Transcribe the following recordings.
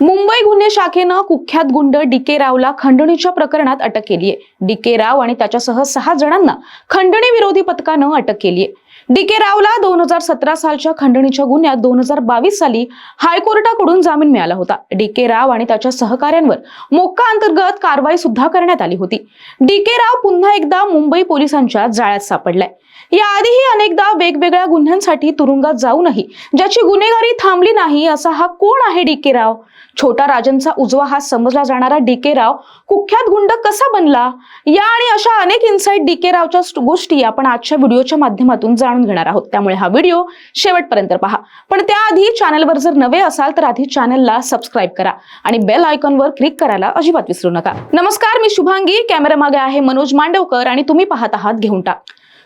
मुंबई गुन्हे शाखेनं कुख्यात गुंड डी के रावला खंडणीच्या प्रकरणात अटक केली आहे डी के राव आणि त्याच्यासह सहा जणांना खंडणी विरोधी पथकानं अटक केली आहे डी के रावला दोन हजार सतरा सालच्या खंडणीच्या गुन्ह्यात दोन हजार बावीस साली हायकोर्टाकडून जामीन मिळाला होता. डी के राव आणि त्याच्या सहकाऱ्यांवर मोक्का अंतर्गत कारवाई सुद्धा करण्यात आली होती. डी के राव पुन्हा एकदा मुंबई पोलिसांच्या जाळ्यात सापडलाय. याआधीही अनेकदा वेगवेगळ्या गुन्ह्यांसाठी तुरुंगात जाऊनही ज्याची गुन्हेगारी थांबली नाही असा हा कोण आहे डी के राव? छोटा राजनचा उजवा हा समजला जाणारा डी के राव कुख्यात गुंड कसा बनला? या आणि अशा अनेक इन्साइट डी के रावच्या गोष्टी आपण आजच्या व्हिडिओच्या माध्यमातून जाणून घेणार आहोत. त्यामुळे हा व्हिडिओ शेवटपर्यंत पहा. पण त्याआधी चॅनलवर जर नवे असाल तर आधी चॅनलला सबस्क्राईब करा आणि बेल आयकॉनवर क्लिक करायला अजिबात विसरू नका. नमस्कार मी शुभांगी. कॅमेरा मागे आहे मनोज मांडवकर आणि तुम्ही पाहत आहात घेऊन टाक.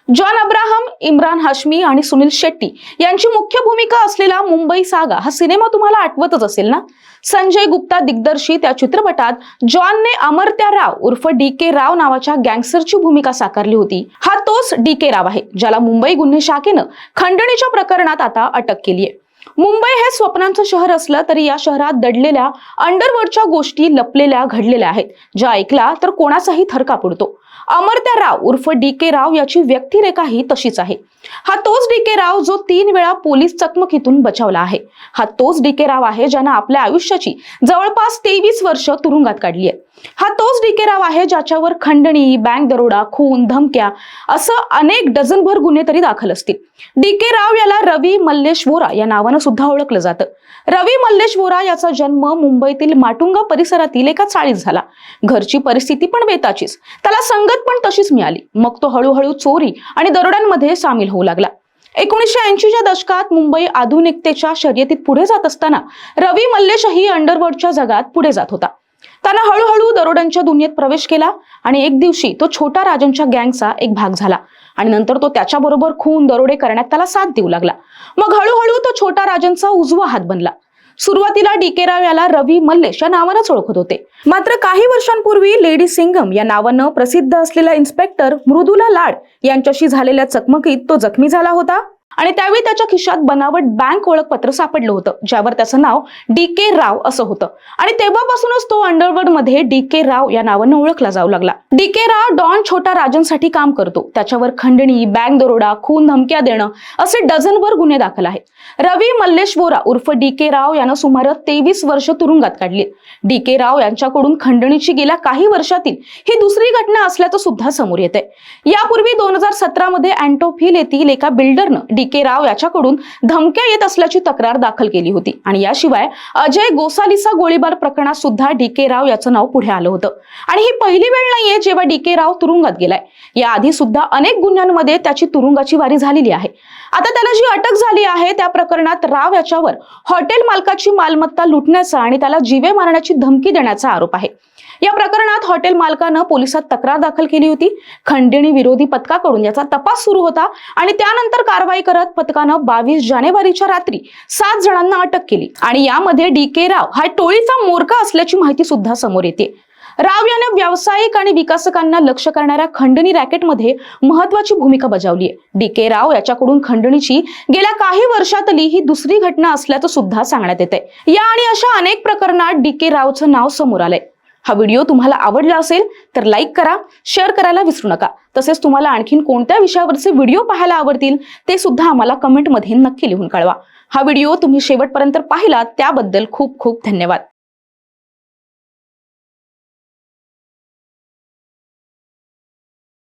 जॉन अब्राहम इम्रान हाशमी आणि सुनील शेट्टी यांची मुख्य भूमिका असलेला मुंबई सागा हा सिनेमा तुम्हाला आठवतच असेल ना? संजय गुप्ता दिग्दर्शित या चित्रपटात जॉनने अमर्त्या राव उर्फ डी के राव नावाच्या गँगस्टरची भूमिका साकारली होती. हा तोच डी के राव आहे ज्याला मुंबई गुन्हे शाखेनं खंडणीच्या प्रकरणात आता अटक केली आहे. मुंबई हे स्वप्नांचं शहर असलं तरी या शहरात दडलेल्या अंडरवर्डच्या गोष्टी लपलेल्या घडलेल्या आहेत. ज्या ऐकला तर कोणाचाही थरका पडतो अमर्त्या राव उर्फ डी के राव याची व्यक्तिरेखा ही तशीच आहे. हा तोच डी के राव जो तीन वेळा पोलीस चकमकीतून बचावला आहे. हा तोच डी के राव आहे ज्यानं आपल्या आयुष्याची जवळपास तेवीस वर्ष तुरुंगात काढली आहे. हा तोच डी के राव आहे ज्याच्यावर खंडणी बँक दरोडा खून धमक्या असं अनेक डझनभर गुन्हे तरी दाखल असतील. डी के राव याला रवी मल्लेश वोरा या नावानं सुद्धा ओळखलं जातं. रवी मल्लेश वोरा याचा जन्म मुंबईतील माटुंगा परिसरातील एका चाळीत झाला. घरची परिस्थिती पण बेताचीच. त्याला संगत पण तशीच मिळाली. मग तो हळूहळू चोरी आणि दरोड्यांमध्ये सामील होऊ लागला. एकोणीसशे ऐंशीच्या दशकात मुंबई आधुनिकतेच्या शर्यतीत पुढे जात असताना रवी मल्लेशही अंडरवर्ल्डच्या जगात पुढे जात होता. त्यानं हळूहळू दरोड्यांच्या दुनियेत प्रवेश केला आणि एक दिवशी तो छोटा राजनच्या गँगचा एक भाग झाला आणि नंतर तो त्याच्याबरोबर खून दरोडे करण्यात त्याला साथ देऊ लागला. मग हळूहळू तो छोटा राजनचा उजवा हात बनला. सुरुवातीला डी के राव याला रवी मल्लेश या नावानंच ओळखत होते. मात्र काही वर्षांपूर्वी लेडी सिंगम या नावानं प्रसिद्ध असलेला इन्स्पेक्टर मृदुला लाड यांच्याशी झालेल्या चकमकीत तो जखमी झाला होता. आणि त्यावेळी त्याच्या खिशात बनावट बँक ओळखपत्र सापडलं होतं ज्यावर त्याचं नाव डी के राव असं होतं. आणि तेव्हापासूनच तो अंडरवर्ल्डमध्ये डी के राव या नावानं ओळखला जाऊ लागला. डी के राव डॉन छोटा राजनसाठी काम करतो. त्याच्यावर खंडणी बँक दरोडा खून धमक्या देणं असे डझनभर गुन्हे दाखल आहेत. रवी मल्लेश उर्फ डी के राव यानं सुमारे तेवीस वर्ष तुरुंगात काढली. डी के राव यांच्याकडून खंडणीची गेल्या काही वर्षातील ही दुसरी घटना असल्याचं सुद्धा समोर येते यापूर्वी दोन हजार सतरा मध्ये अँटोफिल येथील एका बिल्डरनं डी के राव याच्याकडून धमक्या येत असल्याची तक्रार दाखल केली होती. आणि याशिवाय अजय गोसालीचा गोळीबार प्रकरणात सुद्धा डी के राव याचं नाव पुढे आलं होतं. आणि ही पहिली वेळ नाहीये जेव्हा डी के राव तुरुंगात गेलाय. याआधी सुद्धा अनेक गुन्ह्यांमध्ये त्याची तुरुंगाची वारी झालेली आहे. आता त्याला जी अटक झाली आहे त्या प्रकरणात राव याच्यावर हॉटेल मालकाची मालमत्ता लुटण्याचा आणि त्याला जीवे मारण्याची धमकी देण्याचा आरोप आहे. या प्रकरणात हॉटेल मालकानं पोलिसात तक्रार दाखल केली होती. खंडणी विरोधी पथकाकडून याचा तपास सुरू होता आणि त्यानंतर कारवाई करत पथकानं बावीस जानेवारीच्या रात्री सात जणांना अटक केली. आणि यामध्ये डी के राव हा टोळीचा मोरका असल्याची माहिती सुद्धा समोर येते. राव याने व्यावसायिक आणि विकासकांना लक्ष करणाऱ्या खंडणी रॅकेटमध्ये महत्वाची भूमिका बजावली आहे. डी के राव याच्याकडून खंडणीची गेल्या काही वर्षातली ही दुसरी घटना असल्याचं सुद्धा सांगण्यात येते या आणि अशा अनेक प्रकरणात डी के रावचं नाव समोर आलंय. हा व्हिडिओ तुम्हाला आवडला असेल तर लाईक करा शेअर करायला विसरू नका. तसेच तुम्हाला आणखीन कोणत्या विषयावरचे व्हिडिओ पाहायला आवडतील ते सुद्धा आम्हाला कमेंटमध्ये नक्की लिहून कळवा. हा व्हिडिओ तुम्ही शेवटपर्यंत पाहिला त्याबद्दल खूप खूप धन्यवाद.